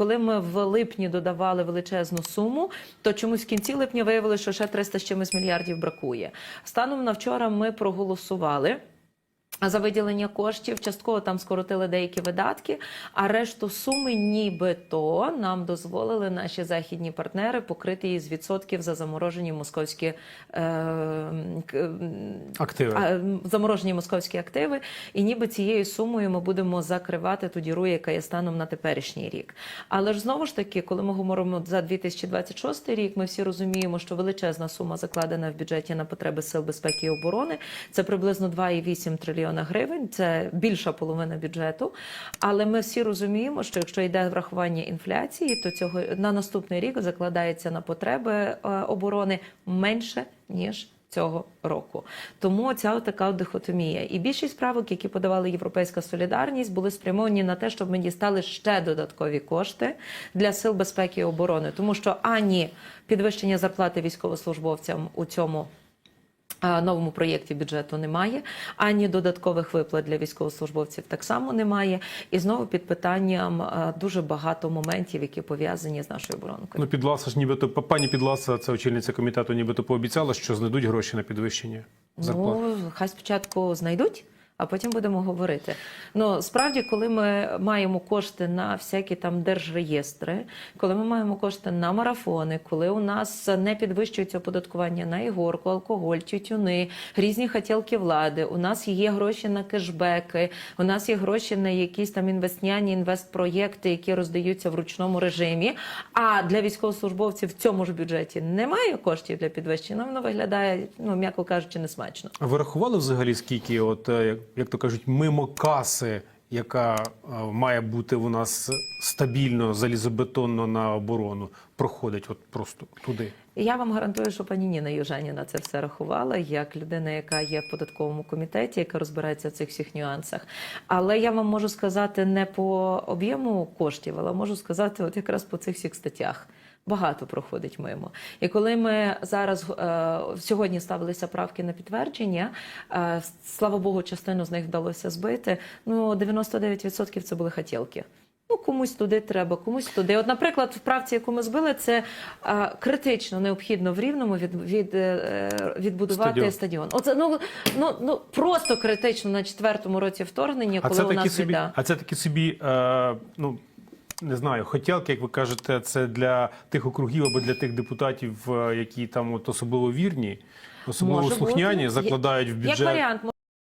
Коли ми в липні додавали величезну суму, то чомусь в кінці липня виявили, що ще 300 з чимось мільярдів бракує. Станом на вчора ми проголосували. За виділення коштів частково там скоротили деякі видатки, а решту суми, нібито нам дозволили наші західні партнери покрити її з відсотків за заморожені московські е, Активи. а, заморожені московські активи, і ніби цією сумою ми будемо закривати ту діру, яка є станом на теперішній рік. Але ж знову ж таки, коли ми говоримо за 2026 рік, ми всі розуміємо, що величезна сума закладена в бюджеті на потреби сил безпеки і оборони. Це приблизно 2,8 трильйона гривень. Це більша половина бюджету. Але ми всі розуміємо, що якщо йде врахування інфляції, то цього на наступний рік закладається на потреби е, оборони менше ніж цього року. Тому ця така дихотомія. І більшість правок, які подавали Європейська солідарність, були спрямовані на те, щоб ми дістали ще додаткові кошти для сил безпеки і оборони, тому що ані підвищення зарплати військовослужбовцям у цьому. Новому проєкті бюджету немає, ані додаткових виплат для військовослужбовців так само немає. І знову під питанням дуже багато моментів, які пов'язані з нашою оборонкою. Ну, Підласа ж нібито пані Підласа, це очільниця комітету, нібито пообіцяла, що знайдуть гроші на підвищення зарплат. Ну, хай спочатку знайдуть, а потім будемо говорити. Ну, справді, коли ми маємо кошти на всякі там держреєстри, коли ми маємо кошти на марафони, коли у нас не підвищується оподаткування на ігорку, алкоголь, тютюни, різні хотілки влади, у нас є гроші на кешбеки, у нас є гроші на якісь там інвестняні інвестпроєкти, які роздаються в ручному режимі. А для військовослужбовців в цьому ж бюджеті немає коштів для підвищення. Воно виглядає, ну м'яко кажучи, несмачно. А ви рахували взагалі, скільки, от, е, як, як то кажуть, мимо каси, яка е, має бути у нас стабільно, залізобетонно на оборону, проходить от просто туди? Я вам гарантую, що пані Ніна Южаніна це все рахувала як людина, яка є в податковому комітеті, яка розбирається в цих всіх нюансах. Але я вам можу сказати не по об'єму коштів, але можу сказати, от якраз по цих всіх статтях. Багато проходить мимо. І коли ми зараз е, сьогодні ставилися правки на підтвердження, е, слава Богу, частину з них вдалося збити. Ну 99% це були хотілки. Ну, комусь туди треба, комусь туди. От, наприклад, в правці, яку ми збили, це е, критично необхідно в рівному від, від, е, відбудувати Стадіон. стадіон. Оце ну, ну, ну просто критично на четвертому році вторгнення, А коли це у такі нас собі, а це такі собі, е, ну не знаю, хотілки, як ви кажете, це для тих округів або для тих депутатів, е, які там от особливо вірні, особливо Може слухняні, бути. закладають в Як бюджет. варіант,